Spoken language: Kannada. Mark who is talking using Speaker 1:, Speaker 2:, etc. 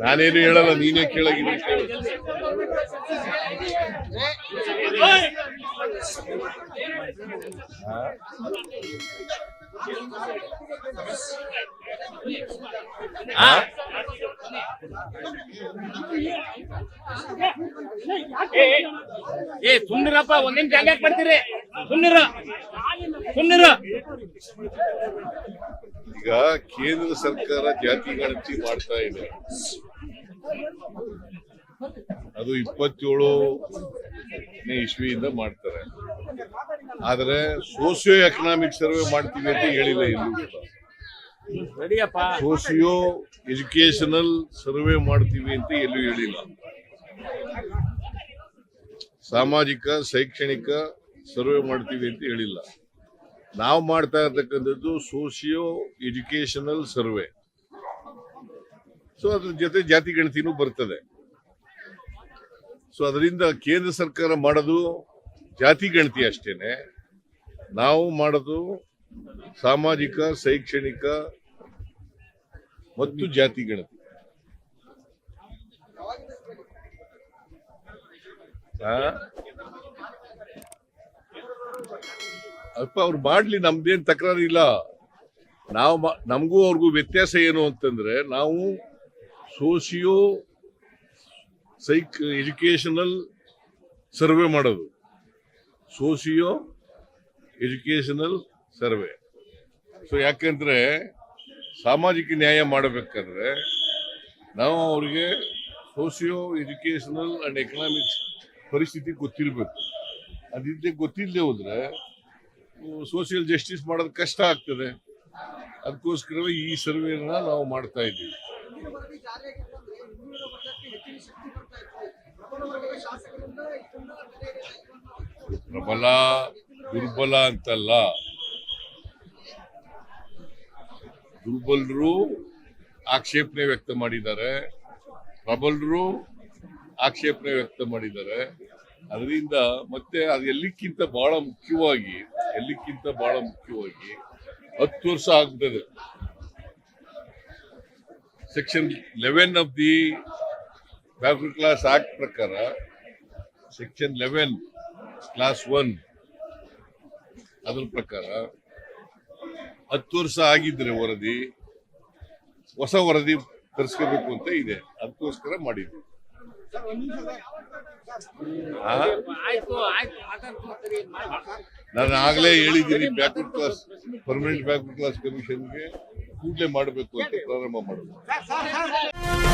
Speaker 1: ನಾನೇನು ಹೇಳಲ್ಲ ನೀನೇ ಕೇಳಾಗಿದೆ
Speaker 2: ಏ ಸುಮ್ನಿರಪ್ಪ ಒಂದ್ ನಿಮಿಷ ಹಂಗ್ಯಾಕ್ ಬರ್ತೀರಿ? ಸುಮ್ನಿರ. ಸುಮ್ನಿರ.
Speaker 1: ಈಗ ಕೇಂದ್ರ ಸರ್ಕಾರ ಜಾತಿ ಗಣತಿ ಮಾಡ್ತಾ ಇದೆ. ಅದು ಇಪ್ಪತ್ತೇಳು ಇಸ್ವಿಯಿಂದ ಮಾಡ್ತಾರೆ. ಆದ್ರೆ ಸೋಶಿಯೋ ಎಕನಾಮಿಕ್ ಸರ್ವೆ ಮಾಡ್ತೀವಿ ಅಂತ ಹೇಳಿಲ್ಲ
Speaker 2: ಇಲ್ಲಿ
Speaker 1: ಸೋಸಿಯೋ ಎಜುಕೇಶನಲ್ ಸರ್ವೆ ಮಾಡ್ತೀವಿ ಅಂತ ಎಲ್ಲೂ ಹೇಳಿಲ್ಲ. ಸಾಮಾಜಿಕ ಶೈಕ್ಷಣಿಕ ಸರ್ವೆ ಮಾಡ್ತೀವಿ ಅಂತ ಹೇಳಿಲ್ಲ. ನಾವು ಮಾಡ್ತಾ ಇರ್ತಕ್ಕಂಥದ್ದು ಸೋಷಿಯೋ ಎಜುಕೇಶನಲ್ ಸರ್ವೆ ಸೊ ಅದ್ರ ಜೊತೆ ಜಾತಿ ಗಣತಿನೂ ಬರ್ತದೆ. ಸೊ ಅದರಿಂದ ಕೇಂದ್ರ ಸರ್ಕಾರ ಮಾಡೋದು ಜಾತಿ ಗಣತಿ ಅಷ್ಟೇನೆ. ನಾವು ಮಾಡೋದು ಸಾಮಾಜಿಕ, ಶೈಕ್ಷಣಿಕ ಮತ್ತು ಜಾತಿ ಗಣತಿ. ಆ? ಅಪ್ಪ, ಅವ್ರು ಮಾಡ್ಲಿ, ನಮ್ದೇನ್ ತಕರಾರು ಇಲ್ಲ. ನಾವು ನಮಗೂ ಅವ್ರಿಗೂ ವ್ಯತ್ಯಾಸ ಏನು ಅಂತಂದ್ರೆ, ನಾವು ಸೋಶಿಯೋ ಸೈಕ್ ಎಜುಕೇಶನಲ್ ಸರ್ವೆ ಮಾಡೋದು. Socio educational survey. ಸೊ ಯಾಕಂದ್ರೆ ಸಾಮಾಜಿಕ ನ್ಯಾಯ ಮಾಡಬೇಕಂದ್ರೆ, ನಾವು ಅವ್ರಿಗೆ ಸೋಶಿಯೋ ಎಜುಕೇಶನಲ್ ಅಂಡ್ ಎಕನಾಮಿಕ್ಸ್ ಪರಿಸ್ಥಿತಿ ಗೊತ್ತಿರಬೇಕು. ಅದಿದ್ದೆ ಗೊತ್ತಿಲ್ಲದೆ ಹೋದ್ರೆ ಸೋಷಿಯಲ್ ಜಸ್ಟಿಸ್ ಮಾಡೋದು ಕಷ್ಟ ಆಗ್ತದೆ. ಅದಕ್ಕೋಸ್ಕರವೇ ಈ ಸರ್ವೆನ ನಾವು ಮಾಡ್ತಾ ಇದ್ದೀವಿ.
Speaker 3: ಪ್ರಬಲ,
Speaker 1: ದುರ್ಬಲ ಅಂತಲ್ಲ. ದುರ್ಬಲರು ಆಕ್ಷೇಪಣೆ ವ್ಯಕ್ತ ಮಾಡಿದ್ದಾರೆ. ಪ್ರಬಲರು ಆಕ್ಷೇಪಣೆ ವ್ಯಕ್ತ ಮಾಡಿದ್ದಾರೆ. ಅದರಿಂದ ಮತ್ತೆ ಅದು ಎಲ್ಲಿಕ್ಕಿಂತ ಬಹಳ ಮುಖ್ಯವಾಗಿ ಎಲ್ಲಿಕ್ಕಿಂತ ಬಹಳ ಮುಖ್ಯವಾಗಿ ಹತ್ತು ವರ್ಷ ಆಗ್ಬಿಟ್ಟಿದೆ section eleven of the backward class act ಪ್ರಕಾರ ಸೆಕ್ಷನ್ ಲೆವೆನ್ ಕ್ಲಾಸ್ ಒನ್ ಅದ್ರ ಪ್ರಕಾರ ಹತ್ತು ವರ್ಷ ಆಗಿದ್ರೆ ವರದಿ ಹೊಸ ವರದಿ ತರಿಸ್ಕೋಬೇಕು ಅಂತ ಇದೆ. ಅದಕ್ಕೋಸ್ಕರ ಮಾಡಿದ್ವಿ?
Speaker 2: ಆಯ್ತು ಆಯ್ತು
Speaker 1: ನಾನು ಆಗ್ಲೇ ಹೇಳಿದ್ದೀನಿ backward class permanent backward class ಕಮಿಷನ್ಗೆ ಕೂಡಲೇ ಮಾಡಬೇಕು ಅಂತ ಪ್ರಾರಂಭ ಮಾಡಬೇಕು